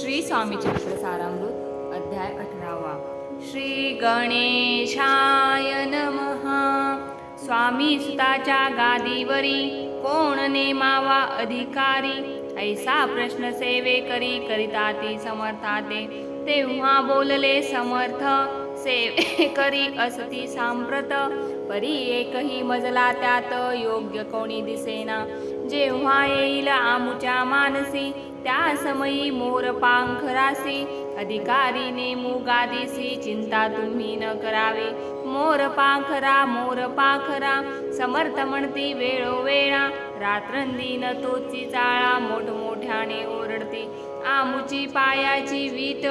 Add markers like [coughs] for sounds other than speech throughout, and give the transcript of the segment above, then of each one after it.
श्री स्वामी सारामृत अध्याय अठरावा. श्री गणेशाय नमहा स्वामी सुताच्या गादीवरी कोण नेमावा अधिकारी? ऐसा प्रश्न सेवे करी करिता ती समर्थाते. तेव्हा बोलले समर्थ सेवे [laughs] करी असती सांप्रत. परी एकही मजला त्यात योग्य कोणी दिसेना. जेव्हा येईल आमुच्या मानसी त्या समयी मोर पांखरासी अधिकारी नेमू गादीसी चिंता तुम्ही न करावी. मोर पाखरा मोर पाखरा समर्थ म्हणती वेळोवेळा. रात्रंदीन तोची चाळा मोठमोठ्याने ओरडती. आमुची पायाची वीट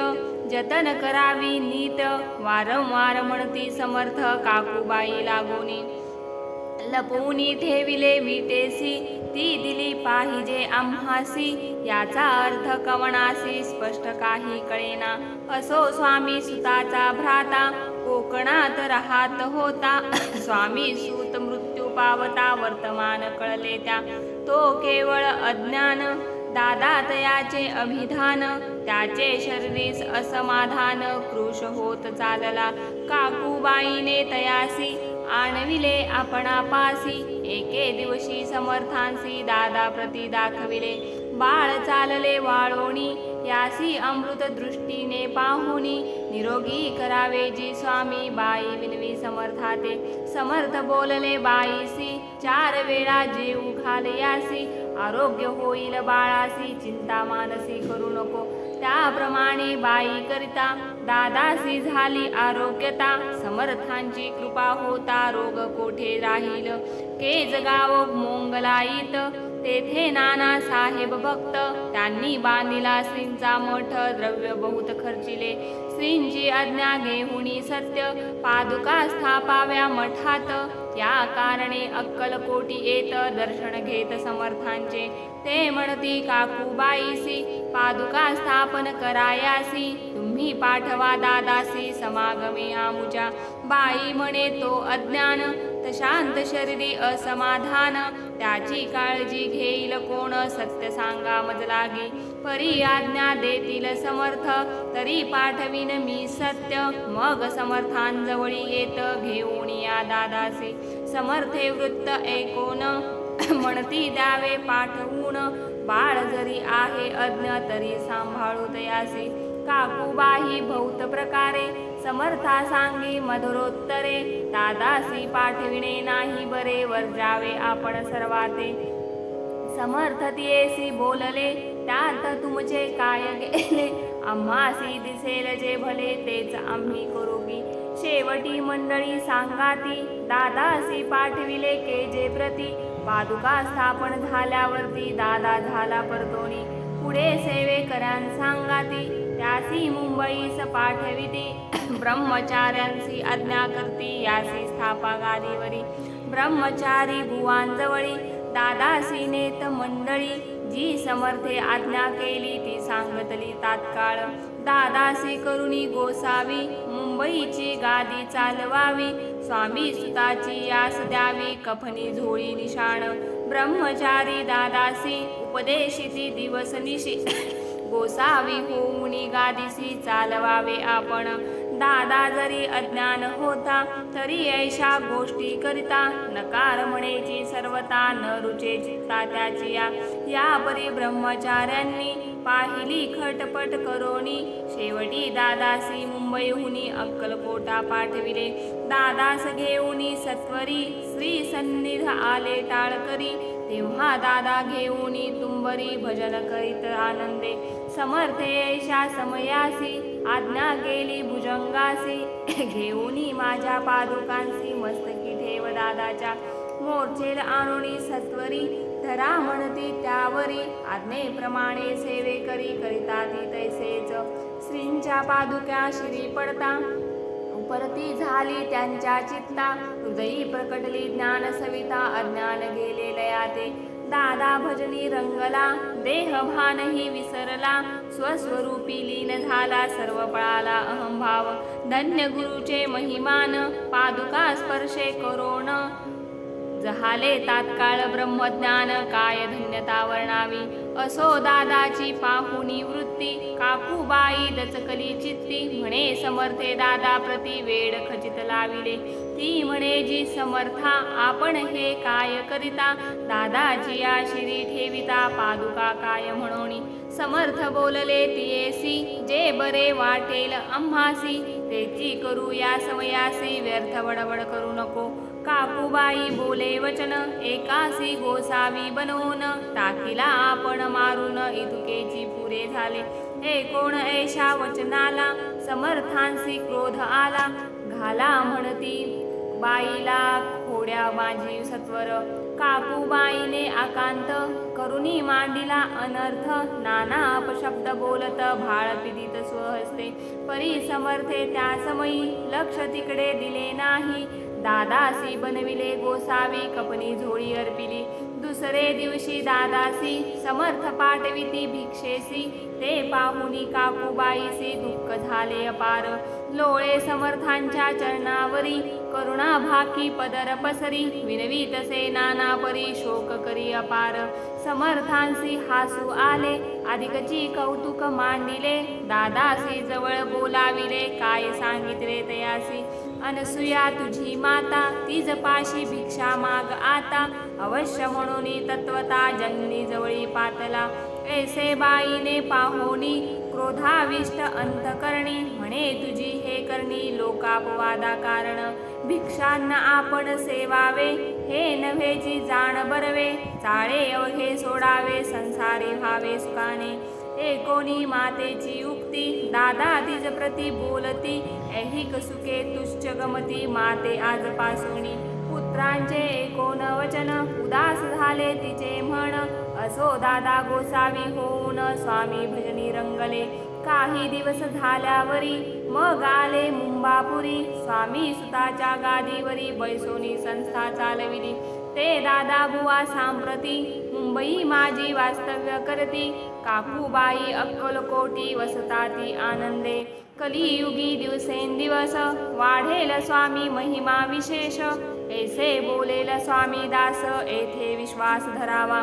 जतन करावी नीत वारंवार म्हणती समर्थ काकूबाई लागोनी लपवूनी ठेविले विटेसी ती दिली पाहिजे आम्हासी याचा अर्थ कवणासी स्पष्ट काही कळेना. असो स्वामी सुताचा भ्राता कोकणात राहत होता. स्वामी सूत मृत्यू पावता वर्तमान कळले त्या. तो केवळ अज्ञान दादा तयाचे अभिधान त्याचे शरीरीस असमाधान कृश होत चालला. काकूबाईने तयासी आणविले आपणापासी. एके दिवशी समर्थांसी दादा प्रती दाखविले. बाळ चालले वाळोणी यासी अमृत दृष्टीने पाहुनी. निरोगी करावे जी स्वामी बाई विनवी समर्थाते. समर्थ बोलले बाईसी चार वेळा जीव घाल यासी. आरोग्य होईल बाळासी चिंता मानसी करू नको. त्याप्रमाणे बाई करिता दादासी झाली आरोग्यता. समर्थांची कृपा होता रोग कोठे राहील? केज गाव मोंगलाईत. तेथे नाना साहेब भक्त. त्यांनी बांधिला श्रींचा मठ द्रव्य बहुत खर्चिले. श्रींची आज्ञा घेऊनी सत्य पादुका स्थापाव्या मठात. या कारणे अक्कलकोटी येत दर्शन घेत समर्थांचे. ते म्हणती काकूबाईसी पादुका स्थापन करायासी तुम्ही पाठवा दादासी समागमे आमुच्या बाई म्हणे तो अज्ञान शांत शरीरी असमाधान. त्याची काळजी घेईल कोण सत्य सांगा मज लागी परी आज्ञा देतील समर्थ तरी पाठवीन मी सत्य. मग समर्थांजवळी येत घेऊन या दादासी. समर्थे वृत्त ऐकोन म्हणती द्यावे पाठवून. बाळ जरी आहे अज्ञ तरी सांभाळू तयासी काकूबाही बहुत प्रकारे समर्था सांगी मधुरोत्तरे. दादासी पाठविणे नाही बरे वर जावे आपण सर्वाते समर्थ तियेसी बोलले त्यात तुमचे काय गेले? आम्हासी दिसेल जे भले तेच आम्ही करू की? शेवटी मंडळी सांगाती दादासी पाठविले के जे प्रती. पादुका स्थापन झाल्यावरती दादा झाला परतोणी पुढे सेवेकरां सांगाती त्यासी मुंबईस पाठविती. ब्रह्मचार्यांसी आज्ञा करती यासी स्थापा गादीवरी. ब्रह्मचारी भुवांजवळी दादासी नेत मंडळी. जी समर्थे आज्ञा केली ती सांगतली तात्काळ. दादासी करुणी गोसावी मुंबईची गादी चालवावी. स्वामी सुताची यास द्यावी कफनी झोळी निशाण. ब्रह्मचारी दादासी उपदेशिती दिवस निशी. [coughs] गोसावी होऊनी गादीसी चालवावे आपण. दादा जरी अज्ञान होता तरी ऐशा गोष्टी करिता नकार म्हणेची सर्वता न रुचे चित्ता त्याची या. या परी ब्रह्मचार्यांनी पाहिली खटपट करोनी. शेवटी दादासी मुंबईहुनी अक्कलकोटा पाठविले. दादास घेऊनी सत्वरी श्री सन्निध आले टाळकरी. तेव्हा दादा घेऊनी तुंबरी भजन करीत आनंदे. समर्थे समयासी आज्ञा केली भुजंगासी. घेऊनी माझ्या पादुकांसी मस्तकी ठेव दादाच्या मोर्चेल आणुनी सत्वरी. धरा म्हणती त्यावरी आज्ञेप्रमाणे सेवे करी करिता ती तैसेच. श्रींच्या पादुक्या शिरी पडता उपरती झाली त्यांच्या चित्ता. हृदयी प्रकटली ज्ञान सविता अज्ञान गेले लयाते. दादा भजनी रंगला देह भानही विसरला स्वस्वरूपी लीन झाला सर्व पळाला अहंभाव. धन्य गुरुचे महिमान पादुका स्पर्शे करोण. जहाले तात्काळ ब्रह्मज्ञान काय धन्यता वर्णावी? असो दादाची पाहुणी वृत्ती काकूबाई दचकली चित्ती. म्हणे समर्थे दादा प्रति वेड खचित लाविले. ती म्हणे जी समर्था आपण हे काय करिता? दादाची आशिरी ठेविता पादुका काय म्हणोनी? समर्थ बोलले तियेसी जे बरे वाटेल आम्हासी. तेची करू या समयासी व्यर्थ बडबड करू नको. काकूबाई बोले वचन एकासी गोसावी बनवून टाकीला आपण मारून इतुकेची पुरे झाले. हे कोण ऐशा वचनाला समर्थांसी क्रोध आला. घाला म्हणती बाईला खोड्या बाजी सत्वर. काकूबाईने आकांत करुणी मांडिला अनर्थ. नाना अपशब्द बोलत भाळ पिदित स्वहस्ते. परी समर्थे त्या समयी लक्ष तिकडे दिले नाही. दादासी बनविले गोसावी कपनी झोळी अर्पिली. दुसरे दिवशी दादासी समर्थ पाठविती भिक्षेसी. ते पाहुनी काकूबाईसी दुःख झाले अपार. लोळे समर्थांच्या चरणावरी करुणा भाकी पदर पसरी. विनवी तसे नाना परी शोक करी अपार. समर्थांसी हासू आले अधिकची कौतुक मांडिले. दादासी जवळ बोलाविले काय सांगितले तयासी अनसुया तुझी माता तीज पाशी भिक्षा माग आता. अवश्य म्हणून तत्वता जन्मी जवळी पातला. ऐसे बाईने पाहोनी क्रोधाविष्ट अंतकरणी. म्हणे तुझी हे करणी लोकापवादा कारण. भिक्षांना आपण सेवावे हे नव्हेची जाण बरवे. चाळे अवघे सोडावे संसारी व्हावे सुखाने. एकोणी मातेची उक्ती दादा तिज प्रती बोलती. ऐहिक सुखे तुश्च गमती माते आजपासूनी पुत्रांचे एकोण वचन? उदास झाले तिचे म्हण. असो दादा गोसावी होऊन स्वामी भजनी रंगले. काही दिवस झाल्यावरी मग आले मुंबापुरी. स्वामी सुताच्या गादीवरी बैसोनी संस्था चालविली. ते दादा बुवा सांप्रती मुंबई माझी वास्तव्य करती. काकूबाई अक्कलकोटी वसताती आनंदे. कलियुगी दिवसेंदिवस वाढेल स्वामी महिमा विशेष. ऐसे बोलेल स्वामी दास येथे विश्वास धरावा.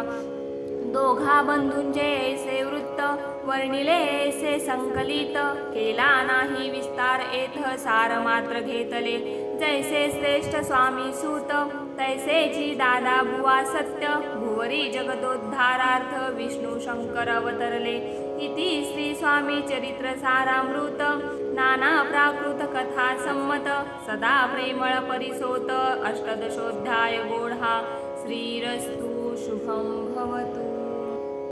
दोघा बंधूंचे ऐसे वृत्त वर्णिले ऐसे संकलित. केला नाही विस्तार येथ सार मात्र घेतले. जैसे श्रेष्ठ स्वामी सूत तैसेची दादा बुवा सत्य. भुवरी जगदोद्धारार्थ विष्णू शंकर अवतरले इति श्री स्वामी चरित्र सारामृत. नाना प्राकृत कथा संमत. सदा प्रेमळ परिसोत. अष्टदशोध्याय गोढा. श्रीरस्तु शुभं भवतु.